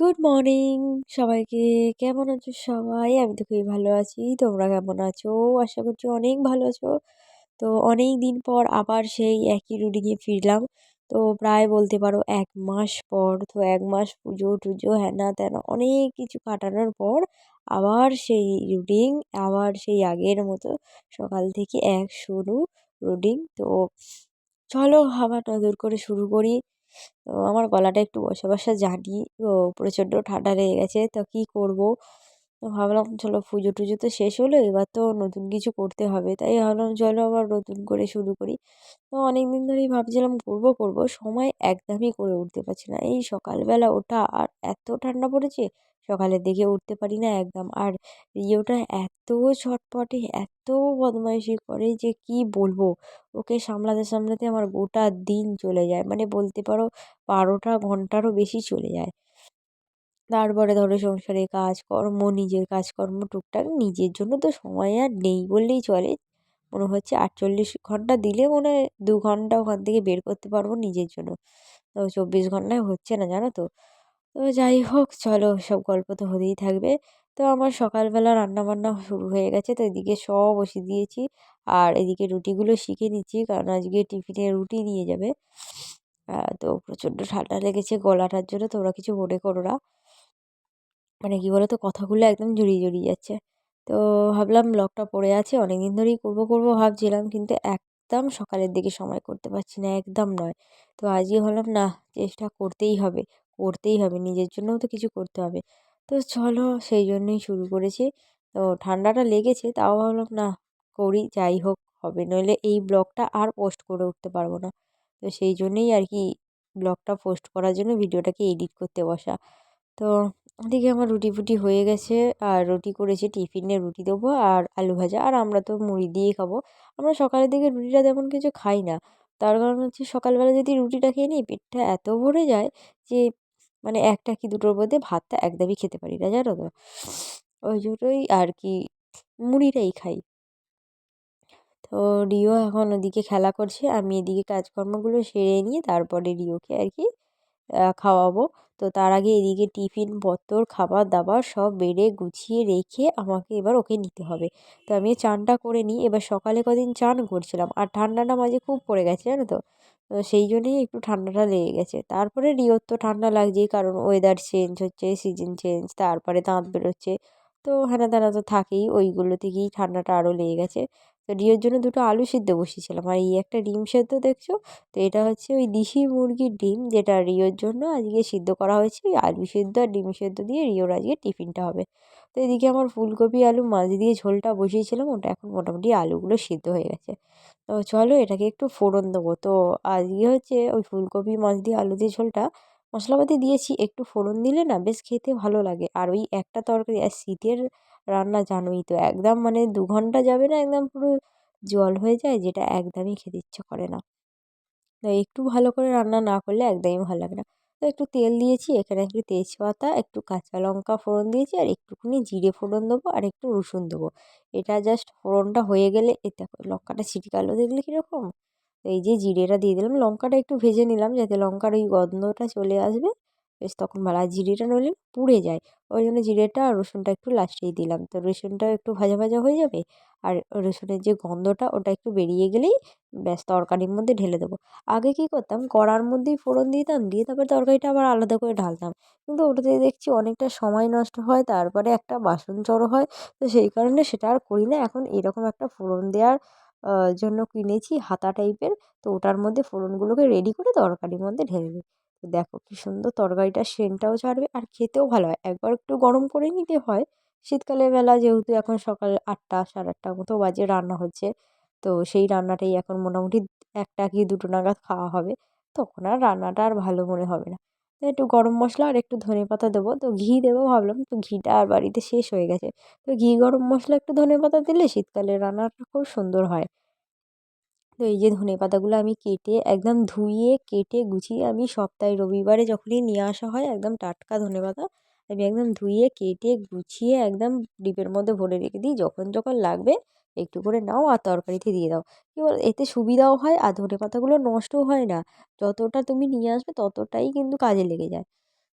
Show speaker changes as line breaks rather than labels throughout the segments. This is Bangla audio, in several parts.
গুড মর্নিং সবাইকে কেমন আছো সবাই? আমি তো খুবই ভালো আছি। তোমরা কেমন আছো? আশা করছি অনেক ভালো আছো। তো অনেক দিন পর আবার সেই একই রুটিনে ফিরলাম। তো প্রায় বলতে পারো এক মাস পর, তো এক মাস পুজো টুজো হ্যানা ত্যানা অনেক কিছু কাটানোর পর আবার সেই রুটিন আবার সেই আগের মতো সকাল থেকে এক শুরু রুটিন তো চলো আবার নতুন করে শুরু করি। তো আমার গলাটা একটু বসে বসে জানি তো প্রচণ্ড ঠান্ডা লেগে গেছে, তো কী করব? তো ভাবলাম, চলো পুজো টুজো তো শেষ হলো, এবার তো নতুন কিছু করতে হবে। তাই ভাবলাম, চলো আবার নতুন করে শুরু করি। তো অনেক দিন ধরেই ভাবছিলাম, করব করব। সময় একদমই করে উঠতে পারছি না। এই সকালবেলা ওঠা আর এত ঠান্ডা পড়েছে সকালের দিকে উঠতে পারি না একদম। আর রিওটা এত ছটপটে, এত বদমাইশি করে যে কি বলব? ওকে সামলাতে সামলাতে আমার গোটা দিন চলে যায়। মানে বলতে পারো, বারোটা ঘন্টারও বেশি চলে যায়। তারপরে ধরো সংসারে কাজকর্ম, নিজের কাজকর্ম টুকটাক, নিজের জন্য তো সময় আর নেই বললেই চলে। মনে হচ্ছে আটচল্লিশ ঘণ্টা দিলে মনে হয় দু ঘণ্টা ওখান থেকে বের করতে পারব নিজের জন্য। তো চব্বিশ ঘন্টায় হচ্ছে না, জানো তো? তো যাই হোক, চলো সব গল্প তো হতেই থাকবে। তো আমার সকালবেলা রান্নাবান্না শুরু হয়ে গেছে, তো এদিকে সব বসিয়ে দিয়েছি। আর এদিকে রুটিগুলো শিখে নিচ্ছি, কারণ আজকে টিফিনে রুটি নিয়ে যাবে। তো প্রচণ্ড ঠান্ডা লেগেছে গলাটার জন্য, তোমরা কিছু মনে করো না। মানে কী বলো তো কথাগুলো একদম জড়িয়ে জড়িয়ে যাচ্ছে। তো ভাবলাম ব্লগটা পড়ে আছে অনেক দিন ধরেই করব করব ভাবছিলাম, কিন্তু একদম সকালের দিকে সময় করতে পারছি না, একদম নয়। তো আজকে ভাবলাম, না, চেষ্টা করতেই হবে করতেই হবে, নিজের জন্যও তো কিছু করতে হবে। তো চলো, সেই জন্যই শুরু করেছি। তো ঠান্ডাটা লেগেছে, তাও ভাবলাম, না, করি, যাই হোক, হবে, নইলে এই ব্লগটা আর পোস্ট করে উঠতে পারব না। তো সেই জন্যেই আর কি ব্লগটা পোস্ট করার জন্য ভিডিওটাকে এডিট করতে বসা। তো ওদিকে আমার রুটি ফুটি হয়ে গেছে, আর রুটি করেছি টিফিনে রুটি দেবো আর আলু ভাজা, আর আমরা তো মুড়ি দিয়েই খাব। আমরা সকালের দিকে রুটিটা তেমন কিছু খাই না। তার কারণ হচ্ছে সকালবেলা যদি রুটিটা খেয়ে নিই, পেটটা এত ভরে যায় যে মানে একটা কি দুটোর মধ্যে ভাতটা একদমই খেতে পারি না, জানো তো? ওই জন্যই আর কি মুড়িটাই খাই। তো রিও এখন ওদিকে খেলা করছে, আমি এদিকে কাজকর্মগুলো সেরে নিয়ে তারপরে রিওকে আর কি খাওয়াবো। তো তার আগে এদিকে টিফিন পত্তর খাবার দাবার সব বেড়ে গুছিয়ে রেখে আমাকে এবার ওকে নিতে হবে। তো আমি চানটা করে নিই। এবার সকালে কদিন চান করছিলাম। আর ঠান্ডাটা মাঝে খুব পড়ে গেছে, জানো তো? তো সেই জন্যেই একটু ঠান্ডাটা লেগে গেছে। তারপরে রিওর তো ঠান্ডা লাগছেই, কারণ ওয়েদার চেঞ্জ হচ্ছে সিজন চেঞ্জ তারপরে দাঁত বেরোচ্ছে। তো হ্যানা ত্যানা তো থাকেই, ওইগুলো থেকেই ঠান্ডাটা আরও লেগে গেছে। তো রিওর জন্য দুটো আলু সিদ্ধ বসিয়েছিলাম। আর এই একটা ডিম সেদ্ধ দেখছ? তো এটা হচ্ছে ওই দিশি মুরগির ডিম যেটা রিওর জন্য আজকে সিদ্ধ করা হয়েছে। আলু সিদ্ধ আর ডিম সেদ্ধ দিয়ে রিওর আজকে টিফিনটা হবে। তো এদিকে আমার ফুলকপি আলু মাছ দিয়ে ঝোলটা বসিয়েছিলাম। ওটা এখন মোটামুটি আলুগুলো সিদ্ধ হয়ে গেছে। তো চলো এটাকে একটু ফোড়ন দেবো। তো আজকে হচ্ছে ওই ফুলকপি মাছ দিয়ে আলু দিয়ে ঝোলটা মশলাপাতি দিয়েছি। একটু ফোড়ন দিলে না বেশ খেতে ভালো লাগে। আর ওই একটা তরকারি আর শীতের রান্না জানোই তো, একদম মানে দু ঘণ্টা যাবে না, একদম পুরো জল হয়ে যায়, যেটা একদমই খেতে ইচ্ছে করে না। তো একটু ভালো করে রান্না না করলে একদমই ভালো লাগে না। তো একটু তেল দিয়েছি, এখানে একটু তেজপাতা, একটু কাঁচা লঙ্কা ফোড়ন দিয়েছি, আর একটুখানি জিরে ফোড়ন দেবো, আর একটু রসুন দেবো। এটা জাস্ট ফোড়নটা হয়ে গেলে এ দেখো লঙ্কাটা ছিটকালো দেখলে কীরকম? তো এই যে জিরেটা দিয়ে দিলাম, লঙ্কাটা একটু ভেজে নিলাম, যাতে লঙ্কার ওই গন্ধটা চলে আসবে। বেশ তখন আর জিরেটা নইলে পুড়ে যায়। ওই জন্য জিরেটা আর রসুনটা একটু লাস্টেই দিলাম। তো রসুনটাও একটু ভাজা ভাজা হয়ে যাবে আর রসুনের যে গন্ধটা ওটা একটু বেরিয়ে গেলেই ব্যাস তরকারির মধ্যে ঢেলে দেবো। আগে কী করতাম? কড়ার মধ্যেই ফোড়ন দিতাম, দিয়ে তারপরে তরকারিটা আবার আলাদা করে ঢালতাম। কিন্তু ওটাতে দেখছি অনেকটা সময় নষ্ট হয়, তারপরে একটা বাসন জড়ো হয়। তো সেই কারণে সেটা আর করি না। এখন এরকম একটা ফোড়ন দেওয়ার জন্য কিনেছি হাতা টাইপের। তো ওটার মধ্যে ফোড়নগুলোকে রেডি করে তরকারির মধ্যে ঢেলে দিই। দেখো কী সুন্দর তরকারিটার সেন্টটাও ছাড়বে আর খেতেও ভালো হয়। একবার একটু গরম করে নিতে হয়। শীতকালের বেলা যেহেতু এখন সকাল আটটা, সাড়ে আটটার মতো বাজে রান্না হচ্ছে, তো সেই রান্নাটাই এখন মোটামুটি একটা কি দুটো নাগাদ খাওয়া হবে। তখন আর রান্নাটা আর ভালো মনে হবে না। একটু গরম মশলা আর একটু ধনে পাতা দেবো। তো ঘি দেবো ভাবলাম, তো ঘিটা আর বাড়িতে শেষ হয়ে গেছে। তো ঘি গরম মশলা একটু ধনে পাতা দিলে শীতকালে রান্নাটা খুব সুন্দর হয়। তো এই যে ধনে পাতাগুলো আমি কেটে একদম ধুয়ে, কেটে গুছিয়ে আমি সপ্তাহে রবিবারে যখনই নিয়ে আসা হয় একদম টাটকা ধনে পাতা, আমি একদম ধুয়ে, কেটে, গুছিয়ে একদম ডিপের মধ্যে ভরে রেখে দিই। যখন যখন লাগবে একটু করে নাও আর তরকারিতে দিয়ে দাও। কী বল এতে সুবিধাও হয় আর ধনে পাতাগুলো নষ্টও হয় না। যতটা তুমি নিয়ে আসবে ততটাই কিন্তু কাজে লেগে যায়।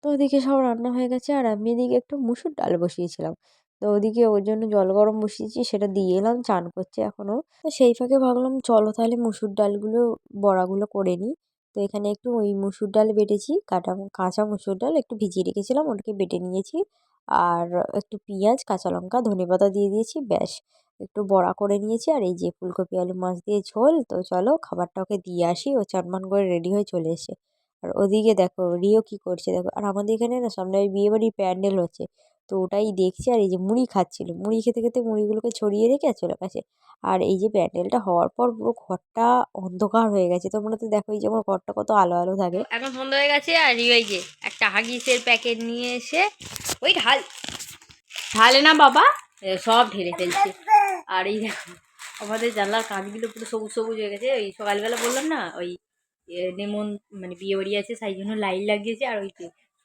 তো ওদিকে সব রান্না হয়ে গেছে আর আমি এদিকে একটু মুসুর ডাল বসিয়েছিলাম। তো ওদিকে ওর জন্য জল গরম বসিয়েছি, সেটা দিয়ে এলাম, চান করছে এখনও তো সেই ফাঁকে ভাবলাম, চলো তাহলে মুসুর ডালগুলো, বড়াগুলো করে নিই। তো এখানে একটু ওই মুসুর ডাল বেটেছি, কাটা কাঁচা মুসুর ডাল একটু ভিজিয়ে রেখেছিলাম, ওটাকে বেটে নিয়েছি। আর একটু পেঁয়াজ, কাঁচা লঙ্কা ধনেপাতা দিয়ে দিয়েছি, ব্যাস। একটু বড়া করে নিয়েছি, আর এই যে ফুলকপি, আলু, মাছ দিয়ে ঝোল, তো চলো খাবারটা ওকে দিয়ে আসি, ও চানমান করে রেডি হয়ে চলে এসে আর ওদিকে দেখো, রিও কি করছে দেখো। আর আমাদের এখানে না সামনে ওই বিয়েবাড়ির প্যান্ডেল হচ্ছে তো ওটাই দেখছি আর এই যে মুড়ি খাচ্ছিল। মুড়ি খেতে খেতে মুড়িগুলোকে ছড়িয়ে রেখে চলে গেছে। আর এই যে প্যান্ডেলটা হওয়ার পর পুরো ঘরটা অন্ধকার হয়ে গেছে। তোমরা তো দেখো এই যে আমার ঘরটা কত আলো আলো থাকে।
এখন সন্ধ্যা হয়ে গেছে আর ওই যে একটা হাগিসের প্যাকেট নিয়ে এসে ওই ঢাল। ঢালে না বাবা? সব ঢেলে ফেলছে। আর এই আমাদের জানলার কাঁচগুলো পুরো সবুজ সবুজ হয়ে গেছে। ওই সকালবেলা বললাম না, ওই নেমন মানে বিয়ে বাড়ি আছে, সেই জন্য লাইট লাগিয়েছে। আর ওই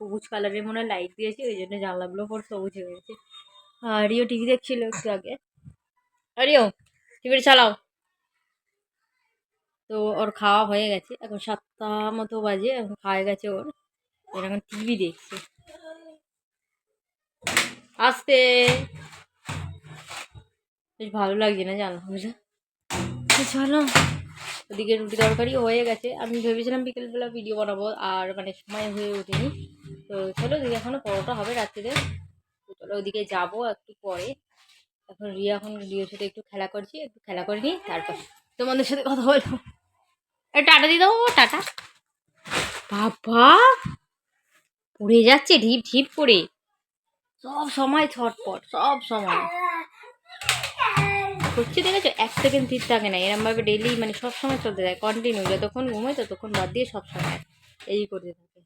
সবুজ কালারের মনে হয় লাইট দিয়েছে, ওই জন্য জানলাগুলো পুরো সবুজ হয়ে গেছে। আর রিও টিভি দেখছিল একটু আগে। আর রিও টিভিটা চালাও। তো ওর খাওয়া হয়ে গেছে, এখন সাতটা মতো বাজে, এখন খাওয়া গেছে ওর। এখন টিভি দেখছে। আসতে। বেশ ভালো লাগছে না জানলাম বুঝলে তো চলো। ওদিকে রুটি তরকারি হয়ে গেছে। আমি ভেবেছিলাম বিকেলবেলা ভিডিও বানাবো, আর মানে সময় হয়ে ওঠেনি। তো চলো ওদিকে এখনও পরোটা হবে রাত্রিরে তো চলো, ওদিকে যাব একটু পরে। এখন রিয়া এখন রিওর সাথে একটু খেলা করছি, একটু খেলা করে নিই, তারপর তোমাদের সাথে কথা বলব। টাটা দিয়ে দাও, টাটা। বাবা! পড়ে যাচ্ছে, ঢিপ ঢিপ করে। সব সময় ছটপট, সব সময়। হচ্ছে দেখেছ? এক সেকেন্ড ঠিক থাকে না এরমভাবে ডেলি মানে সবসময় চলতে থাকে কন্টিনিউ যতক্ষণ ঘুমোয় ততক্ষণ বাদ দিয়ে সবসময় এই করতে থাকে।